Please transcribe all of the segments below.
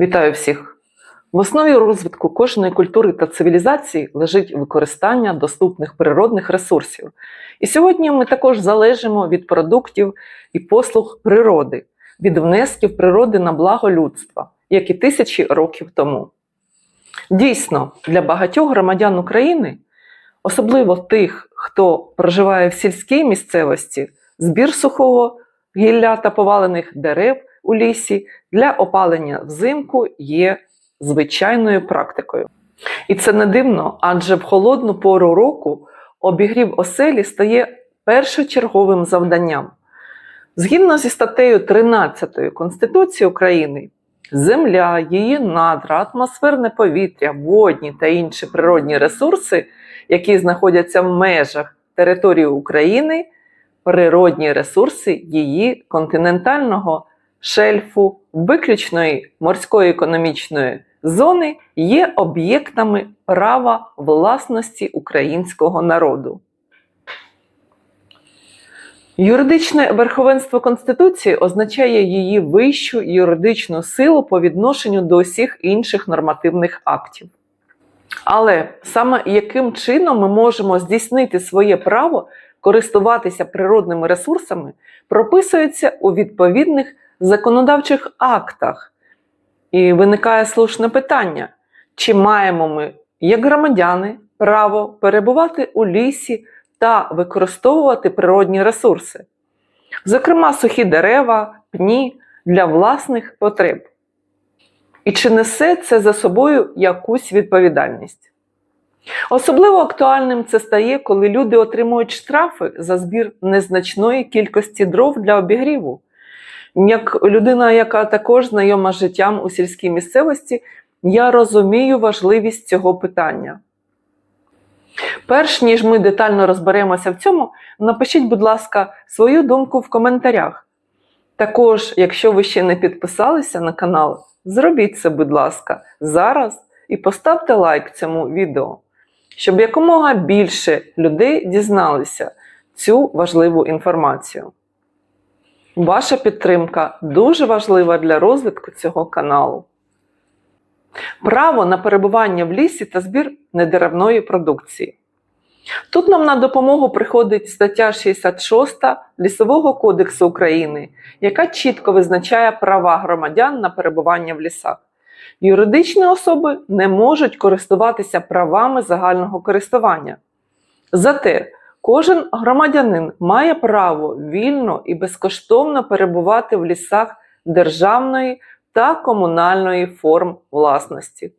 Вітаю всіх! В основі розвитку кожної культури та цивілізації лежить використання доступних природних ресурсів. І сьогодні ми також залежимо від продуктів і послуг природи, від внесків природи на благо людства, як і тисячі років тому. Дійсно, для багатьох громадян України, особливо тих, хто проживає в сільській місцевості, збір сухого гілля та повалених дерев у лісі для опалення взимку є звичайною практикою. І це не дивно, адже в холодну пору року обігрів оселі стає першочерговим завданням. Згідно зі статтею 13 Конституції України, земля, її надра, атмосферне повітря, водні та інші природні ресурси, які знаходяться в межах території України, природні ресурси її континентального шельфу, виключної морської економічної зони є об'єктами права власності українського народу. Юридичне верховенство Конституції означає її вищу юридичну силу по відношенню до усіх інших нормативних актів. Але саме яким чином ми можемо здійснити своє право користуватися природними ресурсами, прописується у відповідних законодавчих актах. І виникає слушне питання: чи маємо ми, як громадяни, право перебувати у лісі та використовувати природні ресурси, зокрема сухі дерева, пні для власних потреб? І чи несе це за собою якусь відповідальність? Особливо актуальним це стає, коли люди отримують штрафи за збір незначної кількості дров для обігріву. Як людина, яка також знайома з життям у сільській місцевості, я розумію важливість цього питання. Перш ніж ми детально розберемося в цьому, напишіть, будь ласка, свою думку в коментарях. Також, якщо ви ще не підписалися на канал, зробіть це, будь ласка, зараз і поставте лайк цьому відео, щоб якомога більше людей дізналися цю важливу інформацію. Ваша підтримка дуже важлива для розвитку цього каналу. Право на перебування в лісі та збір недеревної продукції. Тут нам на допомогу приходить стаття 66 Лісового кодексу України, яка чітко визначає права громадян на перебування в лісах. Юридичні особи не можуть користуватися правами загального користування. Зате Кожен громадянин має право вільно і безкоштовно перебувати в лісах державної та комунальної форм власності,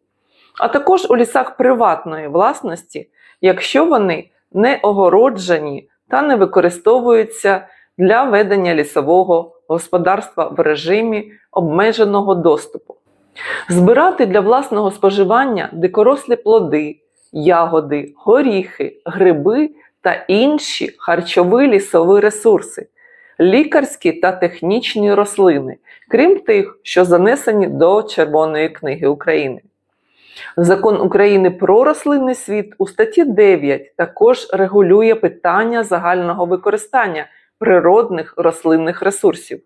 а також у лісах приватної власності, якщо вони не огороджені та не використовуються для ведення лісового господарства в режимі обмеженого доступу, збирати для власного споживання дикорослі плоди, ягоди, горіхи, гриби та інші харчові лісові ресурси, лікарські та технічні рослини, крім тих, що занесені до Червоної книги України. Закон України про рослинний світ у статті 9 також регулює питання загального використання природних рослинних ресурсів.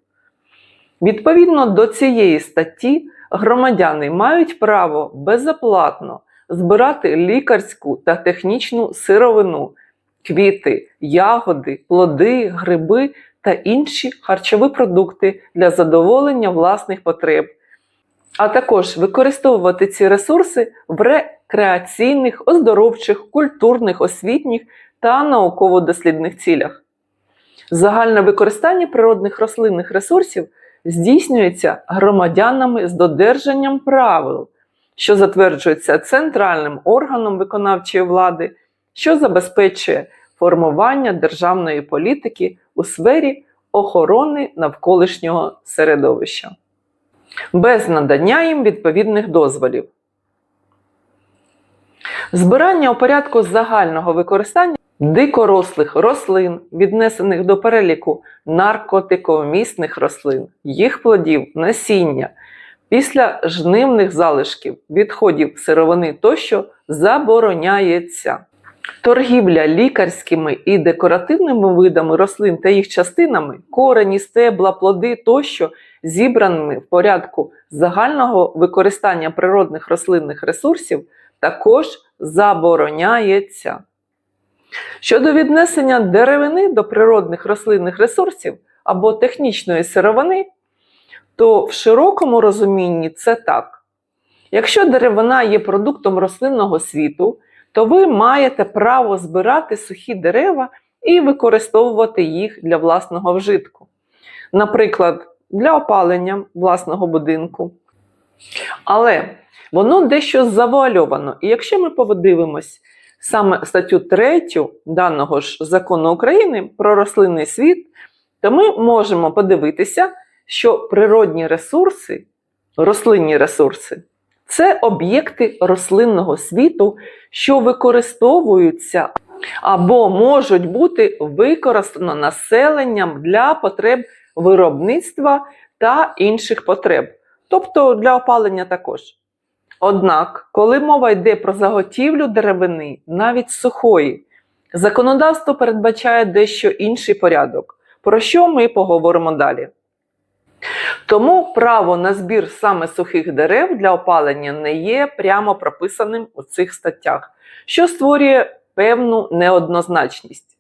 Відповідно до цієї статті, громадяни мають право безоплатно збирати лікарську та технічну сировину квіти, ягоди, плоди, гриби та інші харчові продукти для задоволення власних потреб, а також використовувати ці ресурси в рекреаційних, оздоровчих, культурних, освітніх та науково-дослідних цілях. Загальне використання природних рослинних ресурсів здійснюється громадянами з додержанням правил, що затверджуються центральним органом виконавчої влади що забезпечує формування державної політики у сфері охорони навколишнього середовища, без надання їм відповідних дозволів. Збирання у порядку загального використання дикорослих рослин, віднесених до переліку наркотикомісних рослин, їх плодів, насіння, після жнивних залишків, відходів сировини тощо забороняється. Торгівля лікарськими і декоративними видами рослин та їх частинами, корені, стебла, плоди тощо зібраними в порядку загального використання природних рослинних ресурсів, також забороняється. Щодо віднесення деревини до природних рослинних ресурсів або технічної сировини, то в широкому розумінні це так. Якщо деревина є продуктом рослинного світу, то ви маєте право збирати сухі дерева і використовувати їх для власного вжитку. Наприклад, для опалення власного будинку. Але воно дещо завуальовано. І якщо ми подивимось саме статтю 3 даного ж закону України про рослинний світ, то ми можемо подивитися, що природні ресурси, рослинні ресурси це об'єкти рослинного світу, що використовуються або можуть бути використано населенням для потреб виробництва та інших потреб, тобто для опалення також. Однак, коли мова йде про заготівлю деревини, навіть сухої, законодавство передбачає дещо інший порядок, про що ми поговоримо далі. Тому право на збір саме сухих дерев для опалення не є прямо прописаним у цих статтях, що створює певну неоднозначність.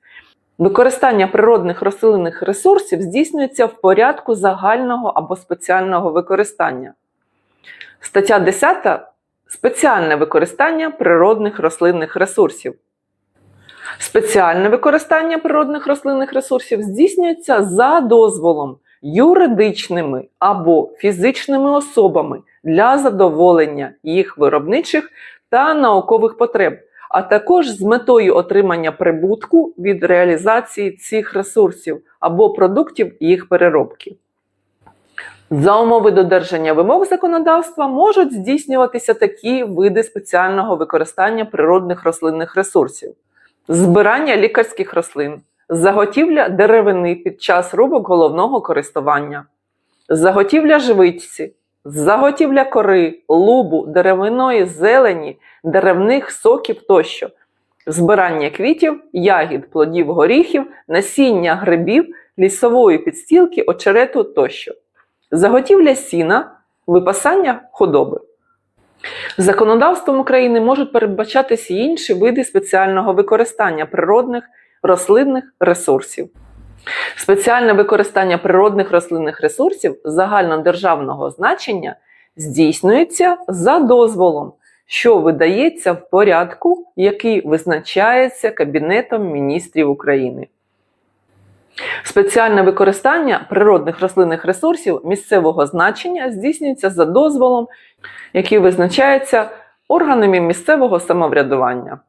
Використання природних рослинних ресурсів здійснюється в порядку загального або спеціального використання. Стаття 10 спеціальне використання природних рослинних ресурсів. Спеціальне використання природних рослинних ресурсів здійснюється за дозволом юридичними або фізичними особами для задоволення їх виробничих та наукових потреб, а також з метою отримання прибутку від реалізації цих ресурсів або продуктів їх переробки. За умови додержання вимог законодавства можуть здійснюватися такі види спеціального використання природних рослинних ресурсів: збирання лікарських рослин, заготівля деревини під час рубок головного користування, заготівля живичці, заготівля кори, лубу, деревиної зелені, деревних соків тощо, збирання квітів, ягід, плодів горіхів, насіння грибів, лісової підстілки, очерету тощо, заготівля сіна, випасання худоби. Законодавством України можуть передбачатися й інші види спеціального використання природних рослинних ресурсів. Спеціальне використання природних рослинних ресурсів загальнодержавного значення здійснюється за дозволом, що видається в порядку, який визначається Кабінетом міністрів України. Спеціальне використання природних рослинних ресурсів місцевого значення здійснюється за дозволом, який визначається органами місцевого самоврядування.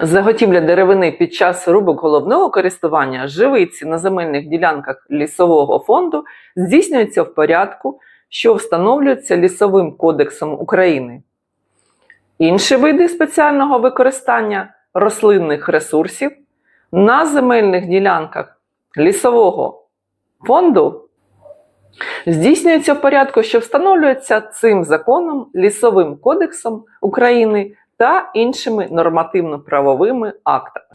Заготівля деревини під час рубок головного користування живиці на земельних ділянках лісового фонду здійснюється в порядку, що встановлюється Лісовим кодексом України. Інші види спеціального використання рослинних ресурсів на земельних ділянках лісового фонду здійснюється в порядку, що встановлюється цим законом Лісовим кодексом України та іншими нормативно-правовими актами.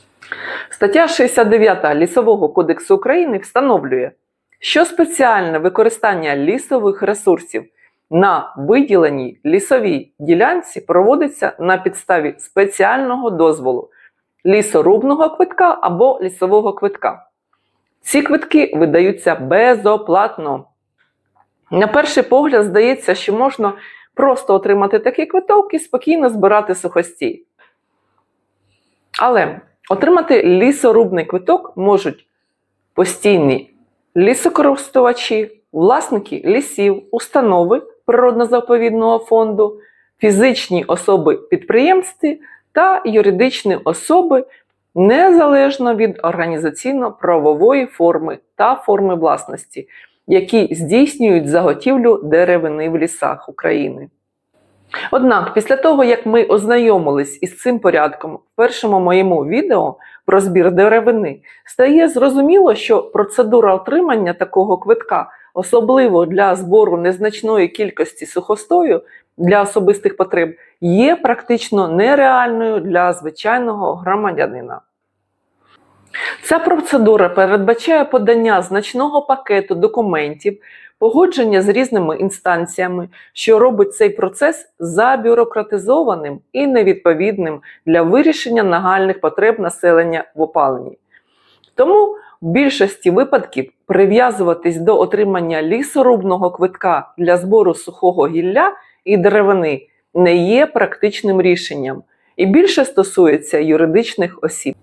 Стаття 69 Лісового кодексу України встановлює, що спеціальне використання лісових ресурсів на виділеній лісовій ділянці проводиться на підставі спеціального дозволу лісорубного квитка або лісового квитка. Ці квитки видаються безоплатно. На перший погляд здається, що можна просто отримати такий квиток і спокійно збирати сухостій. Але отримати лісорубний квиток можуть постійні лісокористувачі, власники лісів, установи природно-заповідного фонду, фізичні особи-підприємці та юридичні особи незалежно від організаційно-правової форми та форми власності, які здійснюють заготівлю деревини в лісах України. Однак, після того, як ми ознайомились із цим порядком в першому моєму відео про збір деревини, стає зрозуміло, що процедура отримання такого квитка, особливо для збору незначної кількості сухостою для особистих потреб, є практично нереальною для звичайного громадянина. Ця процедура передбачає подання значного пакету документів, погодження з різними інстанціями, що робить цей процес забюрократизованим і невідповідним для вирішення нагальних потреб населення в опаленні. Тому в більшості випадків прив'язуватись до отримання лісорубного квитка для збору сухого гілля і деревини не є практичним рішенням і більше стосується юридичних осіб.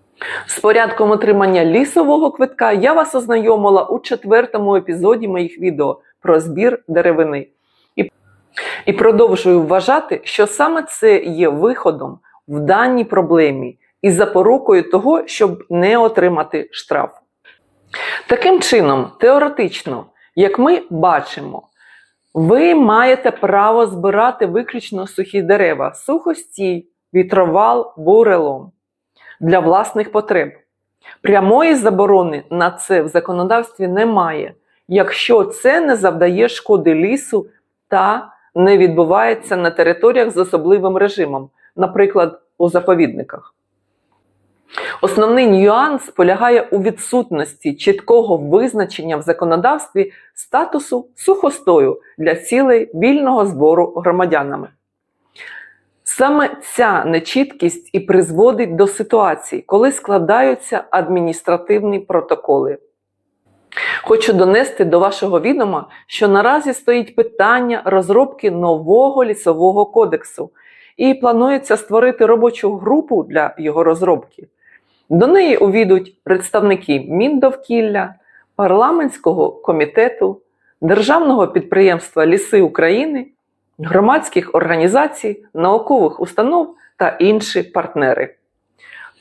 З порядком отримання лісового квитка я вас ознайомила у четвертому епізоді моїх відео про збір деревини. І, і продовжую вважати, що саме це є виходом в даній проблемі і запорукою того, щоб не отримати штраф. Таким чином, теоретично, як ми бачимо, ви маєте право збирати виключно сухі дерева, сухостій, вітровал, бурелом для власних потреб. Прямої заборони на це в законодавстві немає, якщо це не завдає шкоди лісу та не відбувається на територіях з особливим режимом, наприклад, у заповідниках. Основний нюанс полягає у відсутності чіткого визначення в законодавстві статусу сухостою для цілей вільного збору громадянами. Саме ця нечіткість і призводить до ситуацій, коли складаються адміністративні протоколи. Хочу донести до вашого відома, що наразі стоїть питання розробки нового лісового кодексу, і планується створити робочу групу для його розробки. До неї увійдуть представники Міндовкілля, парламентського комітету, Державного підприємства Ліси України, громадських організацій, наукових установ та інші партнери.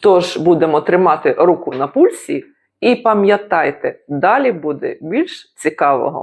Тож будемо тримати руку на пульсі і пам'ятайте, далі буде більш цікавого.